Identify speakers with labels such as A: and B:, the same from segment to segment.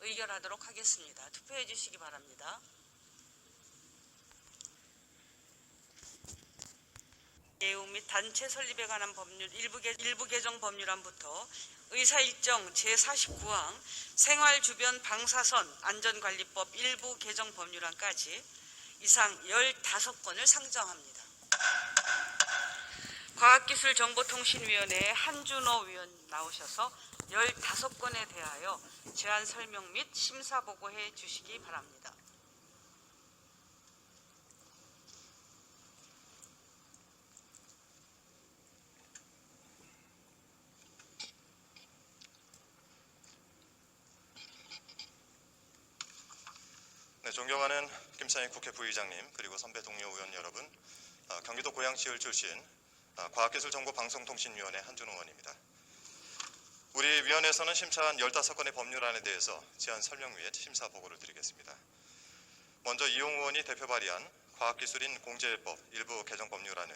A: 의결하도록 하겠습니다. 투표해 주시기 바랍니다. 예우 및 단체 설립에 관한 법률 일부, 개, 일부 개정 법률안부터 의사 일정 제49항 생활 주변 방사선 안전관리법 일부 개정 법률안까지 이상 15건을 상정합니다. 과학기술정보통신위원회 한준호 위원 나오셔서 15건에 대하여 제안 설명 및 심사 보고해 주시기 바랍니다.
B: 네, 존경하는 김창희 국회 부의장님 그리고 선배 동료 의원 여러분, 아, 경기도 고양시을 출신 아, 과학기술정보방송통신위원회 한준호 의원입니다. 우리 위원회에서는 심사한 15건의 법률안에 대해서 제안 설명 및 심사 보고를 드리겠습니다. 먼저 이용 의원이 대표 발의한 과학기술인 공제법 일부 개정 법률안은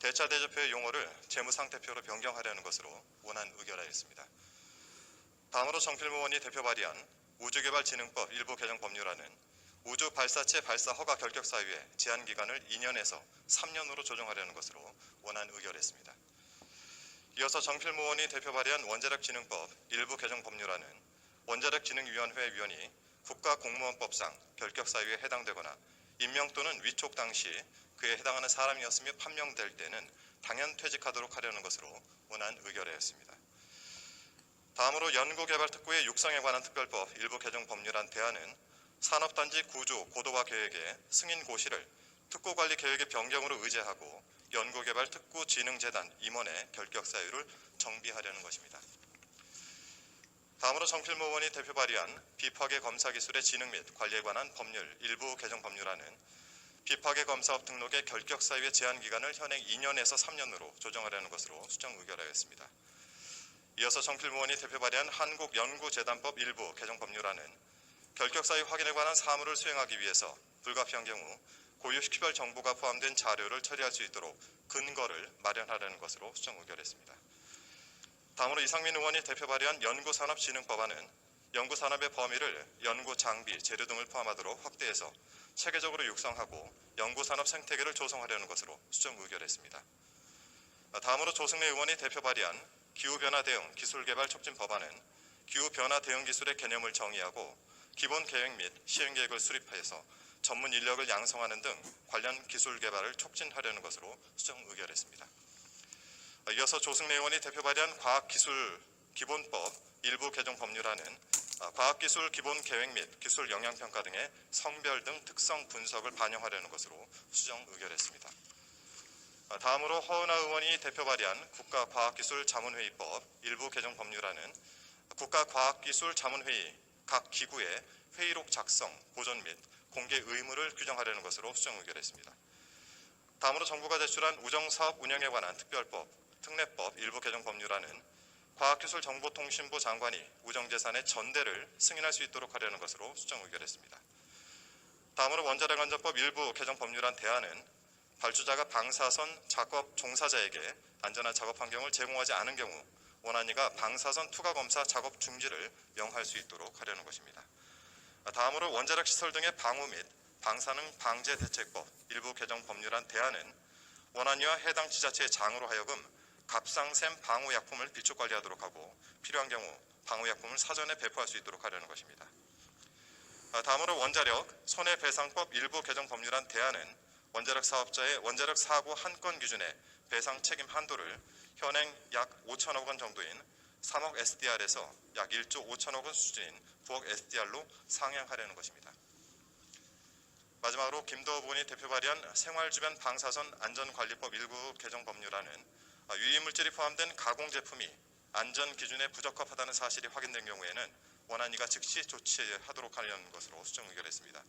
B: 대차 대조표의 용어를 재무상태표로 변경하려는 것으로 원안 의결하였습니다. 다음으로 정필모 의원이 대표 발의한 우주개발진흥법 일부 개정 법률안은 우주 발사체 발사 허가 결격 사유의 제한 기간을 2년에서 3년으로 조정하려는 것으로 원안 의결했습니다. 이어서 정필모 의원이 대표 발의한 원자력진흥법 일부 개정 법률안은 원자력진흥위원회 위원이 국가공무원법상 결격 사유에 해당되거나 임명 또는 위촉 당시 그에 해당하는 사람이었으며 판명될 때는 당연 퇴직하도록 하려는 것으로 원안 의결하였습니다. 다음으로 연구개발특구의 육성에 관한 특별법 일부 개정 법률안 대안은 산업단지 구조 고도화 계획의 승인 고시를 특구관리 계획의 변경으로 의제하고 연구개발특구진흥재단 임원의 결격 사유를 정비하려는 것입니다. 다음으로 정필모 의원이 대표 발의한 비파괴 검사 기술의 진흥 및 관리에 관한 법률 일부 개정 법률안은 비파괴 검사업 등록의 결격 사유의 제한 기간을 현행 2년에서 3년으로 조정하려는 것으로 수정 의결하였습니다. 이어서 정필모 의원이 대표 발의한 한국연구재단법 일부 개정 법률안은 결격 사유 확인에 관한 사무를 수행하기 위해서 불가피한 경우 고유 식별 정보가 포함된 자료를 처리할 수 있도록 근거를 마련하려는 것으로 수정 의결했습니다. 다음으로 이상민 의원이 대표 발의한 연구산업진흥법안은 연구산업의 범위를 연구 장비, 재료 등을 포함하도록 확대해서 체계적으로 육성하고 연구산업 생태계를 조성하려는 것으로 수정 의결했습니다. 다음으로 조승래 의원이 대표 발의한 기후변화 대응 기술개발 촉진 법안은 기후변화 대응 기술의 개념을 정의하고 기본 계획 및 시행 계획을 수립해서 전문 인력을 양성하는 등 관련 기술 개발을 촉진하려는 것으로 수정 의결했습니다. 이어서 조승래 의원이 대표 발의한 과학기술 기본법 일부 개정 법률안은 아, 과학기술 기본 계획 및 기술 영향 평가 등의 성별 등 특성 분석을 반영하려는 것으로 수정 의결했습니다. 아, 다음으로 허은하 의원이 대표 발의한 국가과학기술 자문회의법 일부 개정 법률안은 국가과학기술 자문회의 각 기구의 회의록 작성, 보존 및 공개 의무를 규정하려는 것으로 수정 의결했습니다. 다음으로 정부가 제출한 우정사업 운영에 관한 특별법, 특례법 일부 개정 법률안은 과학기술정보통신부 장관이 우정재산의 전대를 승인할 수 있도록 하려는 것으로 수정 의결했습니다. 다음으로 원자력 안전법 일부 개정 법률안 대안은 발주자가 방사선 작업 종사자에게 안전한 작업 환경을 제공하지 않은 경우 원안위가 방사선 투과 검사 작업 중지를 명할 수 있도록 하려는 것입니다. 다음으로 원자력 시설 등의 방호 및 방사능 방제 대책법 일부 개정 법률안 대안은 원안위와 해당 지자체의 장으로 하여금 갑상샘 방호 약품을 비축 관리하도록 하고 필요한 경우 방호 약품을 사전에 배포할 수 있도록 하려는 것입니다. 아, 다음으로 원자력 손해배상법 일부 개정 법률안 대안은 원자력 사업자의 원자력 사고 한 건 기준의 배상 책임 한도를 현행 약 5천억 원 정도인 3억 SDR에서 약 1조 5천억 원 수준인 9억 SDR로 상향하려는 것입니다. 마지막으로 김도호 부원이 대표 발의한 생활주변 방사선 안전관리법 일부 개정 법률안은 아, 유해물질이 포함된 가공 제품이 안전 기준에 부적합하다는 사실이 확인된 경우에는 원안위가 즉시 조치하도록 하려는 것으로 수정 의결했습니다.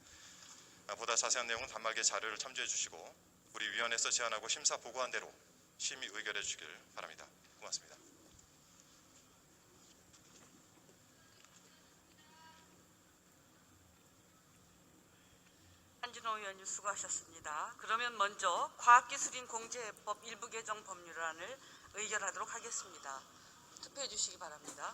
B: 아, 보다 자세한 내용은 단말기 자료를 참조해 주시고 우리 위원회에서 제안하고 심사 보고한 대로 심의 의결해 주시길 바랍니다. 고맙습니다.
A: 한준호 의원님 수고하셨습니다. 그러면 먼저 과학기술인 공제법 일부 개정 법률안을 의결하도록 하겠습니다. 투표해 주시기 바랍니다.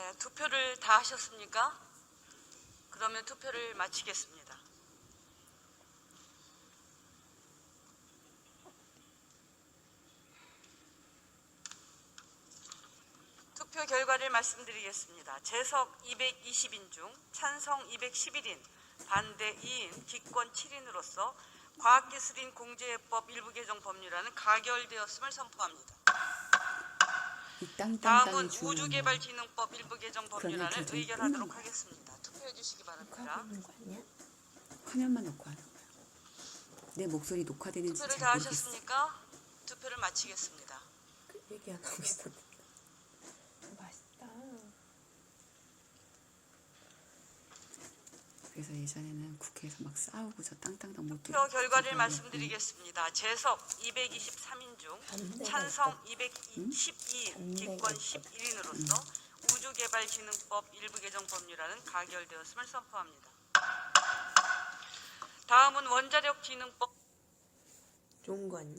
A: 네, 투표를 다 하셨습니까? 그러면 투표를 마치겠습니다. 투표 결과를 말씀드리겠습니다. 재석 220인 중 찬성 211인, 반대 2인, 기권 7인으로서 과학기술인 공제법 일부 개정 법률안은 가결되었음을 선포합니다. 다음은 우주개발진흥법 일부 개정 법률안을 의결하도록
C: 저기
A: 하겠습니다. 투표해 주시기 바랍니다.
C: 화면만 놓고 하는 거야. 내 목소리 녹화되는지
A: 투표를
C: 잘
A: 다. 하셨습니까? 투표를 마치겠습니다.
D: 그 얘기 안 하고 있었는데. 맛있다.
C: 그래서 예전에는 국회에서 막 싸우고 저 땅땅땅 못
A: 투표. 결과를 말씀드리겠습니다. 재석 223인 중 찬성
D: 있다.
A: 212인,
D: 반대가
A: 기권
D: 있다.
A: 11인으로서 우주개발진흥법 일부 개정 법률안은 가결되었음을 선포합니다. 다음은 원자력진흥법
D: 좋은 거 아니야?